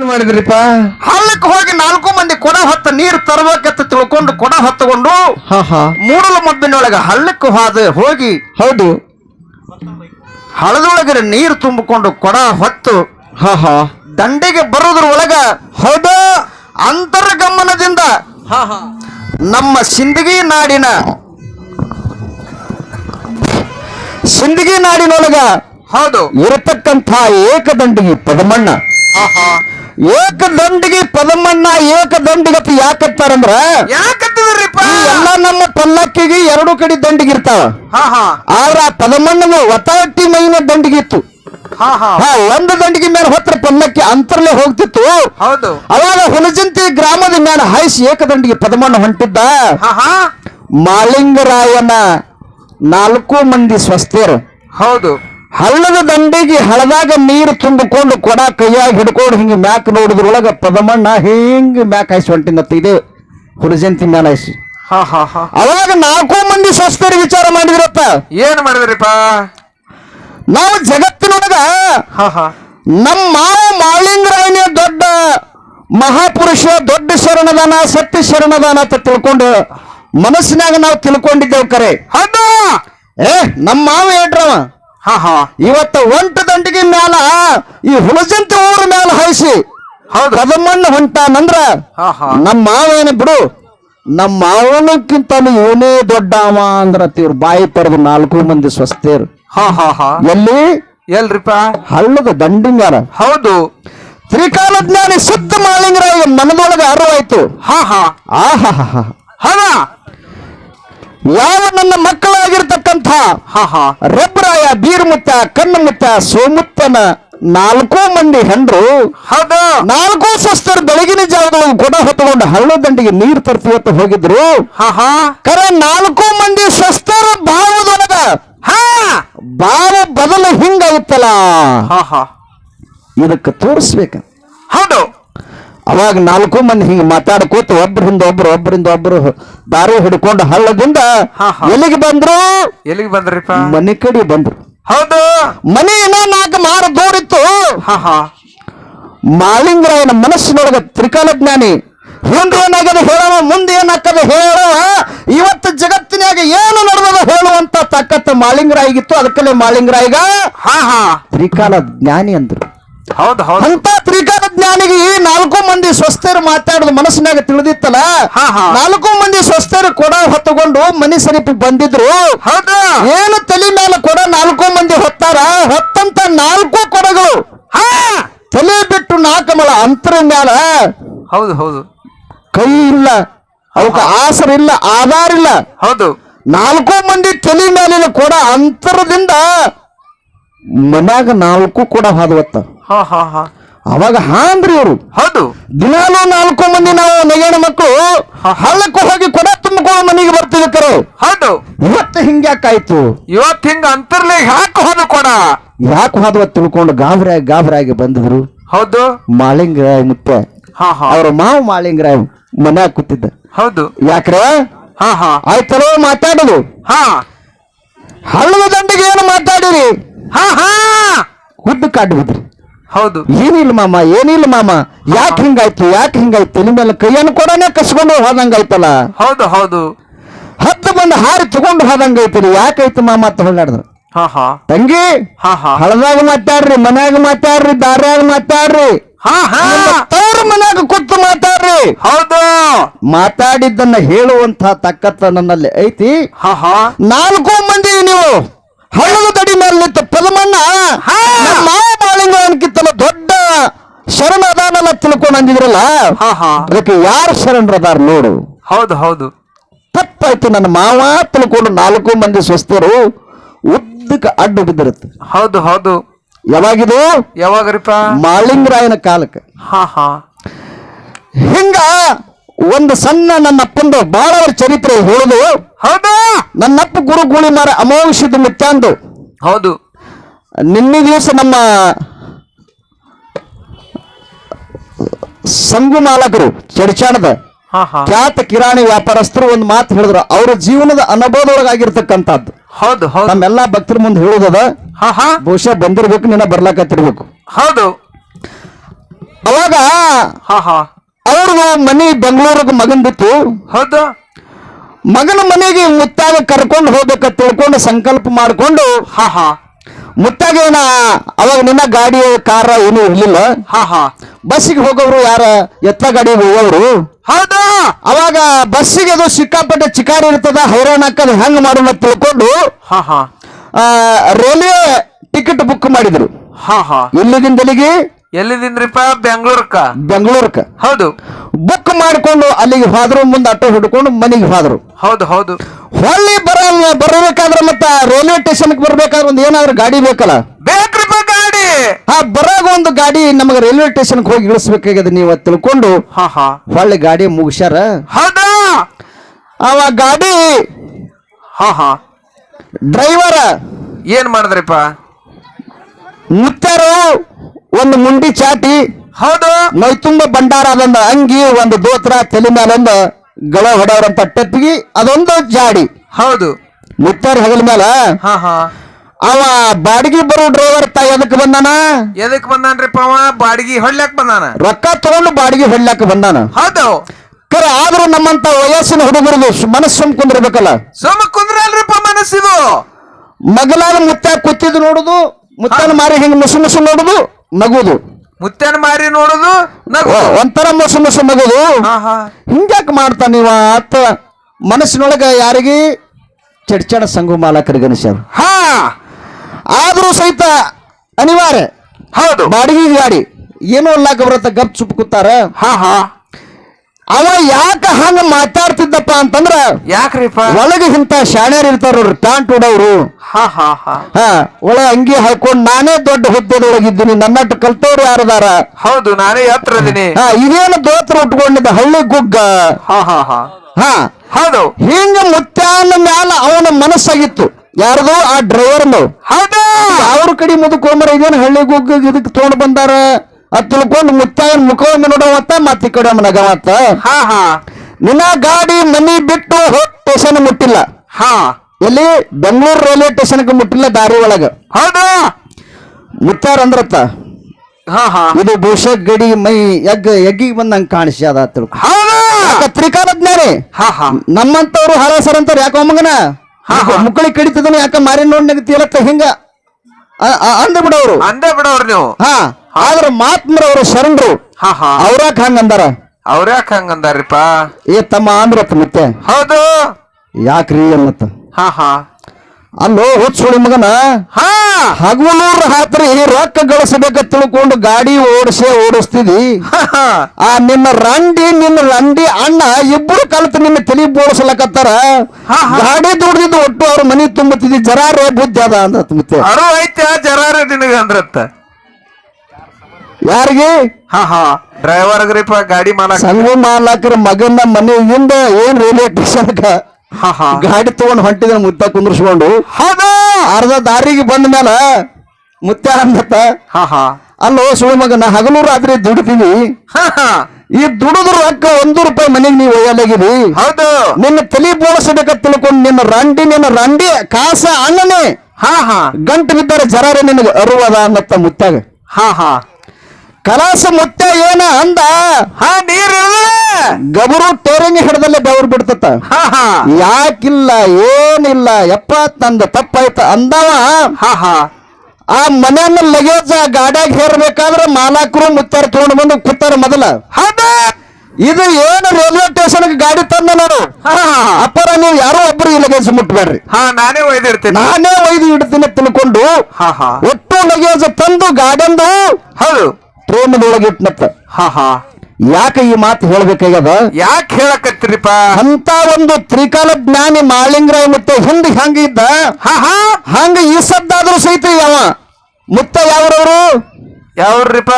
ಏನ್ ಮಾಡಿದ್ರಿಪ್ಪ? ಹಳ್ಳಕ್ಕೆ ಹೋಗಿ ನಾಲ್ಕು ಮಂದಿ ಕೊಡ ಹೊತ್ತ ನೀರು ತರಬೇಕಂತ ತಿಳ್ಕೊಂಡು ಕೊಡ ಹೊತ್ತುಕೊಂಡು ಮೂಡಲ ಮಬ್ಬಿನೊಳಗ ಹಳ್ಳಕ್ಕೆ ಹೋದ ಹೋಗಿ ಹೌದು. ಹಳದೊಳಗೆ ನೀರು ತುಂಬಿಕೊಂಡು ಕೊಡ ಹೊತ್ತು ದಂಡೆಗೆ ಬರೋದ್ರ ಒಳಗ ಹೌದು. ಅಂತರ್ಗಮನದಿಂದ ನಮ್ಮ ಸಿಂದಗಿ ನಾಡಿನ ಸಿಂದಗಿ ನಾಡಿನೊಳಗ ಹೌದು. ಇರತಕ್ಕಂಥ ಏಕದಂಡಿಗೆ ಪದಮಣ್ಣ. ಏಕದಂಡಿಗೆ ಪದಮಣ್ಣ ಏಕದಂಡಿಗತಿ ಯಾಕತ್ತಾರಂದ್ರ ಯಾಕತ್ತಿದ್ರಿಪ್ಪ ಎಲ್ಲ ನಮ್ಮ ಪಲ್ಲಕ್ಕಿಗೆ ಎರಡು ಕಡೆ ದಂಡಿಗೆ ಇರ್ತಾವ. ಹಾ ಹಾ. ಆದ್ರ ಆ ಪದಮಣ್ಣನ ಒತ್ತಾಟಿ ಮೈನ ದಂಡಿಗೆ ಇತ್ತು. ಹಾ ಹಾ. ಹಾ ಒಂದು ದಂಡಿಗೆ ಮೇಲೆ ಹೊತ್ರ ಪಲ್ಲಕ್ಕಿ ಅಂತರ್ಲೆ ಹೋಗ್ತಿತ್ತು. ಹೌದು. ಅವಾಗ ಹುಲಜಂತಿ ಗ್ರಾಮದ ಮೇಲೆ ಹಾಯಿಸಿ ಏಕದಂಡಿಗೆ ಪದಮಣ್ಣ ಹೊಂಟಿದ್ದ. ಹಾ ಹಾ. ಮಾಳಿಂಗರಾಯನ ನಾಲ್ಕು ಮಂದಿ ಸ್ವಸ್ಥರು ಹೌದು. ಹಳ್ಳದ ದಂಡಿಗೆ ಹಳದಾಗ ನೀರು ತುಂಬಿಕೊಂಡು ಕೊಡ ಕೈಯಾಗಿ ಹಿಡ್ಕೊಂಡು ಹಿಂಗೆ ಮ್ಯಾಕ್ ನೋಡಿದ್ರೊಳಗ ಪದಮಣ್ಣ ಹಿಂಗ್ ಮ್ಯಾಕ್ ಐಸ್ ಹೊಂಟಿನತ್ತ ಇದೆ. ಹುರಿಜಂತಿ ಮ್ಯಾಲ ಹಾಯ್ಸಿ ಹಾ ಹಾ ಹಾ. ಅವಾಗ ನಾಲ್ಕು ಮಂದಿ ಸ್ವಸ್ಥರು ವಿಚಾರ ಮಾಡಿದ್ರಪ್ಪ. ಏನ್ ಮಾಡಿದ್ರಿಪ್ಪ? ನಾವು ಜಗತ್ತಿನೊಳಗ ಹಾ ಹಾ. ನಮ್ಮ ಮಾವ ಮಾಳಿಂಗರಾಯನೇ ದೊಡ್ಡ ಮಹಾಪುರುಷ ದೊಡ್ಡ ಶರಣದಾನ ಸತ್ಯ ಶರಣದಾನ ಅಂತ ತಿಳ್ಕೊಂಡು ಮನಸ್ಸಿನಾಗ ನಾವು ತಿಳ್ಕೊಂಡಿದ್ದೇವೆ ಕರೆ. ಏ ನಮ್ಮ ಮಾವ ಏಟ್ರವ ಹಾ ಹಾ. ಇವತ್ತ ಒಂಟ ದಂಡಿಗೆ ಮ್ಯಾಲ ಈ ಹುಲಜಂತಿ ಊರ ಮ್ಯಾಲ ಹಾಯಿಸಿ ಹೌದು. ಕದಮಣ್ಣ ಹೊಂಟಾನಂದ್ರ ಹಾ ಹಾ. ನಮ್ಮ ಮಾವ ಏನ ಬಿಡು. ನಮ್ಮ ಮಾವನಕ್ಕಿಂತ ಇವನೇ ದೊಡ್ಡ ಅವ ಅಂದ್ರ ತೀವ್ರ ಬಾಯಿ ಪಡೆದು ನಾಲ್ಕು ಮಂದಿ ಸ್ವಸ್ಥರು. ಹಾ ಹಾ ಹಾ. ಎಲ್ಲಿ? ಎಲ್ರಿಪ್ಪ? ಹಳ್ಳದ ದಂಡಿ ಮ್ಯಾಲ ಹೌದು. ತ್ರಿಕಾಲಜ್ಞಾನಿ ಮಾಲಿಂಗರ ಮಾಲಿಂಗರಾಯ ಮನದೊಳಗೆ ಅರಿವಾಯ್ತು. ಹಾ ಹಾ. ಆಹಾ ಹೌದ? ಯಾವ ನನ್ನ ಮಕ್ಕಳಾಗಿರ್ತಕ್ಕಂಥ ರಬ್ಬರಾಯ ಬೀರ್ಮುತ್ತ ಕಣ್ಣಮುತ್ತ ಸೋಮುತ್ತನ ನಾಲ್ಕು ಮಂದಿ ಹೆಂಡ್ರು ಹೌದು. ನಾಲ್ಕು ಸಸ್ತರು ಬೆಳಗಿನ ಜಾಗದಲ್ಲಿ ಕೊಡ ಹೊತ್ತುಕೊಂಡು ಹಳ್ಳ ದಂಡಿಗೆ ನೀರು ತರ್ತೀವತ್ತ ಹೋಗಿದ್ರು. ಕರೆ ನಾಲ್ಕು ಮಂದಿ ಸ್ವಸ್ಥರ ಭಾವದೊಳಗ. ಹಾ. ಭಾವ ಬದಲು ಹಿಂಗಾಗುತ್ತಲ್ಲ ಇದಕ್ಕೆ ತೋರಿಸ್ಬೇಕು. ಹೌದು. ಅವಾಗ ನಾಲ್ಕು ಮಂದಿ ಹಿಂಗೆ ಮಾತಾಡ್ಕೋತ ಒಬ್ಬರಿಂದ ಒಬ್ರು ಒಬ್ಬರಿಂದ ಒಬ್ರು ದಾರಿ ಹಿಡ್ಕೊಂಡು ಹಳ್ಳದಿಂದ ಹಾ, ಹಾ. ಎಲ್ಲಿಗೆ ಬಂದ್ರು? ಎಲ್ಲಿಗೆ ಬಂದ್ರಿಪ್ಪ? ಮನೆ ಕಡೆ ಬಂದ್ರು. ಹೌದು. ಮನೆ ಏನೋ ನಾಲ್ಕು ಮಾರ ದೂರಿತ್ತು. ಹಾ ಹಾ. ಮಾಳಿಂಗರಾಯನ ಮನಸ್ಸಿನೊಳಗ ತ್ರಿಕಾಲಜ್ಞಾನಿ ಹಿಂದೆ ಏನಾಗದ ಹೇಳವ ಮುಂದೆ ಏನಾಗದ ಹೇಳೋ ಇವತ್ತು ಜಗತ್ತಿನಾಗ ಏನು ನಡೆದದ ಹೇಳುವಂತ ತಾಕತ್ತ ಮಾಳಿಂಗರಾಯಿಗಿತ್ತು ಅದಕ್ಕಲ್ಲೇ ಮಾಳಿಂಗರಾಯಿಗ ಹಾ ಹಾ. ತ್ರಿಕಾಲ ಜ್ಞಾನಿ ಅಂದ್ರು. ಹೌದು ಹೌದು. ಅಂತ ತ್ರಿಕಾಲ ಜ್ಞಾನಿಗೆ ಈ ನಾಲ್ಕು ಮಂದಿ ಸ್ವಸ್ಥರು ಮಾತಾಡೋದು ಮನಸ್ಸಿನಾಗ ತಿಳಿದಿತ್ತಲ್ಲ? ಹಾ, ಹಾ. ನಾಲ್ಕು ಮಂದಿ ಸ್ವಸ್ಥರು ಕೊಡ ಹೊತ್ತುಕೊಂಡು ಮನಿ ಸರಿಪಿ ಬಂದಿದ್ರು. ಹೌದು? ಏನು ತಲೆ ಮೇಲೆ ಕೊಡ ನಾಲ್ಕು ಮಂದಿ ಹೊತ್ತಾರ? ಹೊತ್ತಂತ ನಾಲ್ಕು ಕೊಡಗಳು. ಹಾ. ತಲೆ ಬಿಟ್ಟು ನಾಲ್ಕು ಮಳ ಅಂತರ ಮ್ಯಾಲ. ಹೌದು ಹೌದು. ಕೈ ಇಲ್ಲ. ಅವಕ್ಕೆ ಆಸರ ಇಲ್ಲ ಆಧಾರ ಇಲ್ಲ. ಹೌದು. ನಾಲ್ಕು ಮಂದಿ ತಲೆ ಮೇಲಿನ ಕೊಡ ಅಂತರದಿಂದ ಮನ್ಯಾಗ ನಾಲ್ಕು ಕೊಡ ಹಾದುವತ್ತ ಹಾ ಹಾ ಹಾ. ಅವಾಗ ಹಾಂದ್ರಿ ಇವರು. ಹೌದು. ದಿನಾಲೂ ನಾಲ್ಕು ಮಂದಿ ನಾವು ನಗೇಣ ಮಕ್ಕಳು ಹಳ್ಳಕ್ಕೆ ಹೋಗಿ ಕೊಡ ತುಂಬಿಕೊಂಡು ಮನೆಗೆ ಬರ್ತೀವಿ ಕರು. ಹೌದು. ಇವತ್ತು ಹಿಂಗ್ಯಾಕಾಯ್ತು? ಇವತ್ತು ಹಿಂಗ ಅಂತರ್ಲೆ ಯಾಕೆ ಹೋದ ಕೊಡ? ಯಾಕೆ ಹೋದವ ತಿಳ್ಕೊಂಡು ಗಾಬರಿಯಾಗಿ ಗಾಬರಿಯಾಗಿ ಬಂದಿದ್ರು ಹೌದು. ಮಾಳಿಂಗರಾಯ ಮುತ್ತೆ ಅವ್ರ ಮಾವು ಮಾಳಿಂಗರಾಯ ಮನ್ಯಾಗ ಕೂತಿದ್ದ. ಹೌದು. ಯಾಕ್ರೆ? ಹಾ ಹಾ. ಆಯ್ತಲ್ಲ ಮಾತಾಡೋದು ಹಾ. ಹಳ್ಳದ ದಂಡಿಗೆ ಏನು ಮಾತಾಡಿರಿ? ಹಾ ಹಾ. ಹುದ್ದು ಕಾಡ್ ಬಿದ್ರಿ ಹೌದು. ಏನಿಲ್ಲ ಮಾಮ ಏನಿಲ್ಲ ಮಾಮ. ಯಾಕೆ ಹಿಂಗಾಯ್ತು ಯಾಕೆ ಹಿಂಗಾಯ್ತು? ನಿಮ್ಮ ಮೇಲೆ ಕೈಯನ್ನು ಕೊಡನೆ ಕಸ್ಕೊಂಡು ಹೋದಂಗಾಯ್ತಲ್ಲ. ಹೌದು ಹೌದು. ಹತ್ತು ಬಂದು ಹಾರಿ ತಗೊಂಡು ಹೋದಂಗೈತಿರಿ ಯಾಕೈತು ಮಾಮ ಅಂತ ಹೊಳ್ಳಾಡಿದ್ರು ಹಾ ಹಾ. ತಂಗಿ ಹಾ ಹಾ. ಹಳದಾಗ ಮಾತಾಡ್ರಿ ಮನ್ಯಾಗ ಮಾತಾಡ್ರಿ ದಾರ್ಯಾಗ ಮಾತಾಡ್ರಿ. ಹಾ ಹಾ. ತವ್ರ ಮನ್ಯಾಗ ಕೂತು ಮಾತಾಡ್ರಿ. ಹೌದು. ಮಾತಾಡಿದ್ದನ್ನ ಹೇಳುವಂತ ತಕ್ಕತ್ತ ನನ್ನಲ್ಲಿ ಐತಿ. ಹಾ ಹಾ. ನಾಲ್ಕು ಮಂದಿ ನೀವು. ಹಳ್ಳದ ತಡಿ ಮೇಲೆ ನಿಂತ ಪದಮಣ್ಣ ಮಾವ ಅನ್ಕಿತ್ತಲ್ಲ ದೊಡ್ಡ ಶರಣ ಅದಾನಲ್ಲ ತಿಳ್ಕೊಂಡು ಅಂದಿದ್ರಲ್ಲ? ಹಾ ಹಾ. ಅದಕ್ಕೆ ಯಾರು ಶರಣರದಾರ ನೋಡು. ಹೌದು ಹೌದು. ತಪ್ಪಾಯ್ತು ನನ್ನ ಮಾವ ತಿಳ್ಕೊಂಡು ನಾಲ್ಕು ಮಂದಿ ಸ್ವಸ್ಥರು ಉದ್ದಕ್ಕೆ ಅಡ್ಡ ಬಿದ್ದಿರುತ್ತೆ. ಹೌದು ಹೌದು. ಯಾವಾಗಿದು? ಯಾವಾಗ್ರಿಪ್ಪ? ಮಾಳಿಂಗರಾಯನ ಕಾಲಕ್ಕೆ. ಹಾ ಹಾ. ಹಿಂಗ ಒಂದು ಸಣ್ಣ ನನ್ನ ಅಪ್ಪಂದು ಬಾಳ ಚರಿತ್ರೆ ಹೇಳುದು ಹೌದು? ನನ್ನಪ್ಪ ಗುರು ಗುಳಿಮಾರ ಅಮಾವಾಸ್ಯದ ಮುತ್ಯಾಂದು ಹೌದು. ನಿನ್ನೆ ದಿವಸ ನಮ್ಮ ಸಂಗು ಮಾಲಕರು ಚಡ್ಚಾಣದ ಹಾ ಹಾ. ಖ್ಯಾತ ಕಿರಾಣಿ ವ್ಯಾಪಾರಸ್ಥರು ಒಂದು ಮಾತು ಹೇಳಿದ್ರು. ಅವರ ಜೀವನದ ಅನುಭವದೊಳಗಾಗಿರ್ತಕ್ಕಂಥದ್ದು. ಹೌದು ಹೌದು. ನಮ್ಮೆಲ್ಲಾ ಭಕ್ತರ ಮುಂದೆ ಹೇಳುದದ ಹಾ ಹಾ. ಬಹುಶಃ ಬಂದಿರ್ಬೇಕು ನಿನ್ನ ಬರ್ಲಾಕತ್ತಿರ್ಬೇಕು. ಹೌದು. ಅವಾಗ ಹಾ ಹಾ. ಅವ್ರದ್ದು ಮನಿ ಬೆಂಗಳೂರಿಗೆ ಮಗನ್ ಬಿತ್ತು ಹೌದು. ಮಗನ ಮನೆಗೆ ಮುತ್ತಾಗ ಕರ್ಕೊಂಡು ಹೋಗ್ಬೇಕ ತಿಳ್ಕೊಂಡು ಸಂಕಲ್ಪ ಮಾಡಿಕೊಂಡು ಹಾ ಹಾ. ಮುತ್ತಾಗ ಏನ ಅವಾಗ ನಿನ್ನ ಗಾಡಿ ಕಾರ ಏನು ಇರ್ಲಿಲ್ಲ. ಹಾ ಹಾ. ಬಸ್ಸಿಗೆ ಹೋಗೋರು ಯಾರ? ಎತ್ತ ಗಾಡಿಗೆ ಹೋಗೋರು. ಹೌದಾ. ಅವಾಗ ಬಸ್ಸಿಗೆ ಅದು ಸಿಕ್ಕಾಪಟ್ಟೆ ಚಿಕಾರಿ ಇರ್ತದ ಹೈರಾಣ ಹಾಕದ್ ಹೆಂಗ್ ಮಾಡೋಣ ತಿಳ್ಕೊಂಡು ಹಾ ಹಾ. ರೈಲ್ವೆ ಟಿಕೆಟ್ ಬುಕ್ ಮಾಡಿದ್ರು. ಹಾ ಹಾ. ಇಲ್ಲಿಗಿಂದಲಿಗೆ ಇಲ್ಲಿಗೆ ಎಲ್ಲಿದಿಂದ್ರಿಪ್ಪ ಬೆಂಗಳೂರಕ್ಕ ಬೆಂಗಳೂರಕ್ಕ ಹೌದು. ಬುಕ್ ಮಾಡಿಕೊಂಡು ಅಲ್ಲಿಗೆ ಹೋದ್ರು ಮುಂದೆ ಆಟೋ ಹಿಡ್ಕೊಂಡು ಮನೆಗೆ ಹೋದ್ರು. ಹೌದು ಹೌದು. ಹೊಳ್ಳಿ ಬರ ಬರಬೇಕಾದ್ರೆ ಮತ್ತ ರೈಲ್ವೆ ಸ್ಟೇಷನ್ಗೆ ಬರ್ಬೇಕಾದ್ರೆ ಒಂದು ಏನಾದ್ರು ಗಾಡಿ ಬೇಕಲ್ಲ? ಬೇಕ್ರಿಪ್ಪ ಗಾಡಿ! ಆ ಬರಾಗ ಒಂದು ಗಾಡಿ ನಮಗೆ ರೈಲ್ವೆ ಸ್ಟೇಷನ್ ಹೋಗಿ ಇಳಿಸ್ಬೇಕಾಗ್ಯದ ನೀವು ತಿಳ್ಕೊಂಡು. ಹಾ ಹಾ. ಹೊಳ್ಳಿ ಗಾಡಿ ಮುಗಿಸ್ಯಾರ? ಹೌದು? ಅವ ಗಾಡಿ ಹಾ ಹಾ. ಡ್ರೈವರ್ ಏನ್ ಮಾಡಿದ್ರಿಪ್ಪ? ಮುತ್ತಾರು ಒಂದು ಮುಂಡಿ ಚಾಟಿ ಹೌದು. ಮೈ ತುಂಬ ಬಂಡಾರ ಅದೊಂದು ಅಂಗಿ ಒಂದು ದೋತ್ರ ತಲೆ ಮೇಲೊಂದು ಗಳ ಹೊಡೆಯವ್ರಂತ ಟೆಪ್ಪಿಗೆ ಅದೊಂದು ಜಾಡಿ. ಹೌದು. ಮುತ್ತಾರ ಹೆಗಲ ಮೇಲೆ? ಹಾ ಹಾ. ಅವ ಬಾಡಿಗೆ ಬರೋ ಡ್ರೈವರ್ ತ ಎದಕ್ ಬಂದಾನ? ಎದಕ್ ಬಂದಾನ್ರಿಪ್ಪ ಅವ ಬಾಡಿಗೆ ಹೊಡ್ಲಕ್ ಬಂದಾನ. ರೊಕ್ಕ ತಗೊಂಡು ಬಾಡಿಗೆ ಹೊಡ್ಲಕ್ ಬಂದಾನ? ಹೌದು. ಕರೆ ಆದ್ರೂ ನಮ್ಮಂತ ವಯಸ್ಸಿನ ಹುಡುಗರದು ಮನಸ್ಸು ಸುಮ್ ಕುಂದಿರ್ಬೇಕಲ್ಲ? ಸುಮ್ಮ ಕುಂದ್ರಲ್ರಿಪ್ಪ ಮನಸ್ಸಿದು. ಮಗಲಾದ ಮುತ್ತ ಕೂತಿದ್ದು ನೋಡುದು ಮುತ್ತನ ಮಾರಿ ಹಿಂಗ್ ಮುಸು ಮುಸು ನೋಡುದು. ನಗುದು ಮುತ್ತೇನ ಮಾರಿ ನೋಡುದು ನಗು ಒಂಥರ ಮಸು ಮಸು ನಗುದು. ಹಾ ಹಾ ಹಿಂಗ್ಯಾಕ್ ಮಾಡ್ತಾನ ನೀವ ಅತ್ತ ಮನಸ್ಸಿನೊಳಗ ಯಾರಿಗೆ? ಚಡ್ಚಣ ಸಂಘ ಮಾಲಕರಿಗೆ ಅನಿಸ್ಯಾರ ಹಾ. ಆದ್ರೂ ಸಹಿತ ಅನಿವಾರ್ಯ. ಹೌದು. ಬಾಡಿಗೆ ಗಾಡಿ. ಏನೋ ಅಲ್ಲಾಕ ಬರತ್ತ ಗಪ್ ಚುಪ್ ಕೂತಾರ. ಹಾ ಹಾ. ಅವ ಯಾಕ ಹಂಗ ಮಾತಾಡ್ತಿದ್ದಪ್ಪ ಅಂತಂದ್ರ ಯಾಕ್ರಿಪ್ಪ ಒಳಗೆ ಇಂತ ಶಾಣ್ಯರ್ ಇರ್ತಾರ ಟಾಂಟ್ ಪ್ಯಾಂಟ್ ಉಡವ್ರು ಹಾ ಹಾ ಹಾ. ಹಾ ಒಳ ಅಂಗಿ ಹಾಕೊಂಡ್ ನಾನೇ ದೊಡ್ಡ ಹುದ್ದೆದೊಳಗಿದ್ದೀನಿ ನನ್ನಟ್ಟು ಕಲ್ತವ್ರು ಯಾರದಾರ? ಹೌದು ನಾನೇ ಎತ್ತರ ಇದೀನಿ ಹಾ ಇದೇನು ದೋತ್ರ ಉಟ್ಕೊಂಡಿದ್ದ ಹಳ್ಳಿ ಗುಗ್ಗ? ಹಾ ಹಾ ಹಾ. ಹಾ. ಹೌದು. ಹಿಂಗ ಮುತ್ಯಾನ ಮ್ಯಾಲ ಅವನ ಮನಸ್ಸಾಗಿತ್ತು. ಯಾರದು ಆ ಡ್ರೈವರ್ನು ಹೌದು. ಅವ್ರ ಕಡೆ ಮುದುಕೋಮರ ಇದೇನು ಹಳ್ಳಿ ಗುಗ್ಗ ಇದಕ್ಕೆ ತಗೊಂಡ್ ಬಂದಾರ? ಅದ್ ತಿಳ್ಕೊಂಡು ಮುತ್ತಾಯನ್ ಮುಖವನ್ನು ನೋಡವತ್ತ ಮತ್ತ ಈ ಕಡೆ ಮತ್ತ ಹಾ ಹಾ. ನಿನ್ನ ಗಾಡಿ ಮನಿ ಬಿಟ್ಟು ಸ್ಟೇಷನ್ ಮುಟ್ಟಿಲ್ಲ. ಹಾ. ಎಲ್ಲಿ? ಬೆಂಗಳೂರು ರೈಲ್ವೆ ಸ್ಟೇಷನ್ಗೆ ಮುಟ್ಟಿಲ್ಲ ದಾರಿ ಒಳಗ. ಹೌದಾ? ಮುತ್ತಾರ ಅಂದ್ರತ್ತ? ಹಾ ಹಾ. ಇದು ಬಹುಶಃ ಗಡಿ ಮೈ ಎಗ್ ಎಗ್ಗಿಗೆ ಬಂದಂಗ ಅದ ತಿಳ್ಕೊ ಹೌದಾ? ಯಾಕ ತ್ರಿಕಾಲಜ್ಞಾನಿ ಹಾ ಹಾ. ನಮ್ಮಂತವ್ರು ಹರಸರ್ ಅಂತಾರ. ಯಾಕ ಒಮ್ಮಗನ. ಮುಕ್ಕಳಿ ಕಡಿತದನ ಯಾಕ ಮಾರಿ ನೋಡಿ ನಗತಿಯಲತ್ತ ಹಿಂಗ ಅಂದ ಬಿಡವ್ರು ಅಂದೇ ಬಿಡವ್ರು ನೀವು. ಹಾ. ಆದ್ರ ಮಾತ್ಮರವ್ರು ಶರಣರು. ಹಾ ಹಾ. ಅವ್ರಾಕ ಹಂಗ ಅಂದಾರ ಅವ್ರ್ಯಾಕ ಹಂಗಂದಾರಿಪ್ಪ? ಏ ತಮ್ಮ ಅಂದ್ರತ್ತ ಮತ್ತೆ. ಹೌದು. ಯಾಕ್ರಿ ಅನ್ನತ್ತ ಹಾ ಹಾ. ಅಲ್ಲೋ ಹುಚ್ಚುಳಿ ಮಗನ. ಹಾ. ಹಗಲೂರ್ ರಾತ್ರಿ ರೊಕ್ಕ ಗಳಿಸಬೇಕ ತಿಳ್ಕೊಂಡು ಗಾಡಿ ಓಡಿಸೇ ಓಡಿಸ್ತಿದಿ. ಹಾ. ಆ ನಿನ್ನ ರಂಡಿ ನಿನ್ನ ರಂಡಿ ಅಣ್ಣ ಇಬ್ಬರು ಕಲಿತು ನಿನ್ನ ತಲೆ ಬೋಳಿಸ್ಲಕತ್ತಾರ. ಹಾ, ಹಾ. ಗಾಡಿ ದುಡ್ದಿದ್ದು ಒಟ್ಟು ಅವ್ರ ಮನಿ ತುಂಬುತ್ತಿದ್ದಿ. ಜರಾರೇ ಬುದ್ಧಿ ಅದ ಅಂದತ್ ಮತ್ತೆ. ಅರು ಜರಾರ ನಿನಗ ಅಂದ್ರತ್ತ? ಯಾರಿಗೆ? ಹಾ ಹಾ. ಡ್ರೈವರ್ಗ್ರಿಪ್ಪ ಗಾಡಿ ಮಾಲಕ. ಸಂಗು ಮಾಲಕರ ಮಗನ ಮನೆಯಿಂದ ಏನ್ ರೈಲ್ವೆ ಸ್ಟೇಷನ್ ಹಾ ಹಾ. ಗಾಡಿ ತಗೊಂಡು ಹೊಂಟಿದ ಮುತ್ತ ಕುಂದ್ರಿಸ್ಕೊಂಡು? ಹೌದು. ಅರ್ಧ ದಾರಿಗೆ ಬಂದ ಮೇಲೆ ಮುತ್ತ ಅಂದತ್ತ. ಹಾ ಹಾ. ಅಲ್ಲೋ ಸುಳ್ಳು ಮಗನ ಹಗಲು ರಾತ್ರಿ ದುಡಿತೀವಿ ಹಾ ಹಾ. ಈ ದುಡಿದ್ರ ರೊಕ್ಕ ಒಂದು ರೂಪಾಯಿ ಮನೆಗೆ ನೀವು ಒಯ್ಯಲಾಗಿರಿ. ಹೌದು. ನಿನ್ನ ತಲೆ ಬೋಳಿಸಬೇಕ ತಿಳ್ಕೊಂಡು ನಿನ್ನ ರಂಡಿ ನಿನ್ನ ರಂಡಿ ಕಾಸ ಅಣ್ಣನೇ ಹಾ ಹಾ. ಗಂಟು ಬಿದ್ದರೆ ಜರಾರೆ ನಿನಗೆ ಅರುವದ ಅನ್ನತ್ತ ಮುತ್ತಾಗ. ಹಾ ಹಾ. ಕಲಾಸ ಮೊಟ್ಟೆ ಏನ ಅಂದ? ಹಾ ನೀರ್? ಗಬರು ಟೇರಿಂಗ್ ಹಿಡ್ದಲ್ಲೇ ಬೆವರು ಹಾ ಯಾಕಿಲ್ಲ ಏನಿಲ್ಲ ಎಪ್ಪ ತಂದ ತಪ್ಪಾಯ್ತ ಅಂದವ. ಹಾ ಹಾ. ಆ ಮನೆಯನ್ನ ಲಗೇಜ್ ಗಾಡ್ಯಾಗ ಹೇರ್ಬೇಕಾದ್ರೆ ಮಾಲಾಕರು ಮುತ್ತಾರ ತಗೊಂಡು ಬಂದು ಕೂತಾರ ಮೊದಲ. ಇದು ಏನು ರೈಲ್ವೆ ಸ್ಟೇಷನ್ ಗಾಡಿ ತಂದ ನಾನು? ಅಪ್ಪರ ನೀವು ಯಾರೋ ಒಬ್ರು ಈ ಲಗೇಜ್ ಮುಟ್ಬೇಡ್ರಿ. ಹಾ ನಾನೇ ಒಯ್ದಿಡ್ತೀನಿ. ನಾನೇ ಒಯ್ದು ಇಡ್ತೀನಿ ತಿಳ್ಕೊಂಡು. ಹಾ ಹಾ. ಒಟ್ಟು ಲಗೇಜ್ ತಂದು ಗಾಡಿಂದು ಹೌದು. ಟ್ರೈನ್ದೊಳಗೆ ಇಟ್ನತ್ತ ಹಾ ಹಾ. ಯಾಕೆ ಈ ಮಾತು ಹೇಳ್ಬೇಕಾಗ್ಯದ? ಯಾಕೆ ಹೇಳಕತ್ತೀರಿಪ್ಪ ಅಂತ ಒಂದು ತ್ರಿಕಾಲ ಜ್ಞಾನಿ ಮಾಳಿಂಗರಾಯ ಮತ್ತೆ ಹಿಂದೆ ಹಂಗ ಇದ್ದ? ಹಂಗ ಈ ಸದ್ದಾದ್ರೂ ಸಹಿತ ಯಾವ ಮುತ್ತ ಯಾವ್ರವ್ರು? ಯಾವ್ರಿಪ್ಪ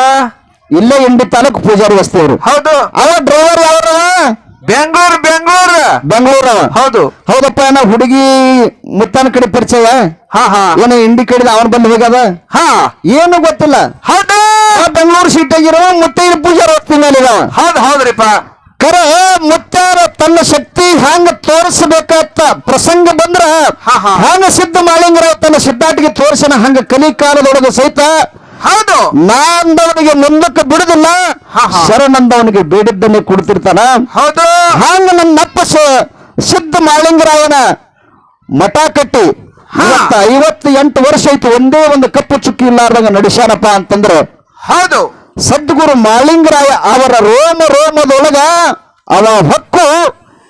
ಇಲ್ಲೇ ಇಂಡಿ ತಾಲೂಕು ಪೂಜಾರಿ ವಸ್ತಿಯವರು ಹೌದು. ಅವ ಡ್ರೈವರ್ ಯಾವ್ರವ? ಬೆಂಗಳೂರು ಬೆಂಗಳೂರು. ಬೆಂಗಳೂರವ? ಹೌದು. ಹೌದಪ್ಪ ನಾ ಹುಡುಗಿ ಮುತ್ತನ ಕಡೆ ಪರಿಚಯ? ಹಾ ಹಾ. ಏನ ಇಂಡಿ ಕಡಿದ ಅವನ್ ಬಂದು ಹೋಗ್ಯದ? ಹಾ. ಏನು ಗೊತ್ತಿಲ್ಲ. ಹೌದು. ಬೆಂಗಳೂರು ಮುತ್ತೈನ ಪೂಜಾರಿ ಹೋಗ್ತೀನಿ ಇದಾವ ಹೌದು ಹೌದ್ರಿಪ್ಪ. ಕರೆ ಮುತ್ತಾರ ತನ್ನ ಶಕ್ತಿ ಹ್ಯಾಂಗ ತೋರಿಸಬೇಕಂತ ಪ್ರಸಂಗ ಬಂದ್ರ. ಹ್ಯಾಂಗ ಸಿದ್ಧ ಮಾಳಿಂಗರ ತನ್ನ ಸಿದ್ಧಾಟಿಗೆ ತೋರಿಸಿನ ಹಂಗ ಕಲಿ ಕಾಲದೊಳಗೆ ಸಹಿತ ಹೌದು. ನಾಂದವನಿಗೆ ಮುಂದಕ್ಕೆ ಬಿಡುದಿಲ್ಲ. ಶರಣಂದವನಿಗೆ ಬೇಡಿದ್ದನ್ನೇ ಕೊಡ್ತಿರ್ತಾನ? ಹೌದು. ಹಂಗ ನನ್ನಪ್ಪ ಸ- ಸಿದ್ಧ ಮಾಳಿಂಗರಾಯನ ಮಠ ಕಟ್ಟಿ. ಇವತ್ತ ಐವತ್ತು ಎಂಟು ವರ್ಷ ಐತಿ ಒಂದೇ ಒಂದು ಕಪ್ಪು ಚುಕ್ಕಿ ಇಲ್ಲಾರ್ದಂಗ ನಡೆಸ್ಯಾನಪ್ಪ ಅಂತಂದ್ರ. ಹೌದು. ಸದ್ಗುರು ಮಾಳಿಂಗರಾಯ ಅವರ ರೋಮ ರೋಮದೊಳಗ ಅವ ಹಕ್ಕು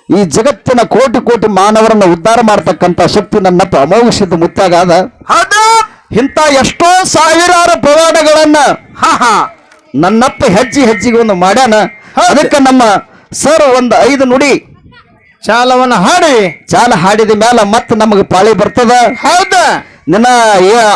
ಈ ಜಗತ್ತಿನ ಕೋಟಿ ಕೋಟಿ ಮಾನವರನ್ನ ಉದ್ಧಾರ ಮಾಡತಕ್ಕಂತ ಶಕ್ತಿ ನನ್ನ ಅಮೋಘಿಸಿದ ಮುತ್ತಾಗ ಮುತ್ತಾಗಾದ ಇಂಥ ಎಷ್ಟೋ ಸಾವಿರಾರು ಪ್ರವಾಡಗಳನ್ನ ಹಾ ಹಾ. ನನ್ನಪ್ಪ ಹೆಜ್ಜೆ ಹೆಜ್ಜೆಗೆ ಒಂದು ಮಾಡ್ಯಾನ. ಅದಕ್ಕೆ ನಮ್ಮ ಸರ್ ಒಂದು ಐದು ನುಡಿ ಚಾಲವನ್ನ ಹಾಡಿ. ಚಾಲ ಹಾಡಿದ ಮ್ಯಾಲ ಮತ್ತೆ ನಮಗೆ ಪಾಳಿ ಬರ್ತದ. ಹೌದ. ನಿನ್ನ ಏ-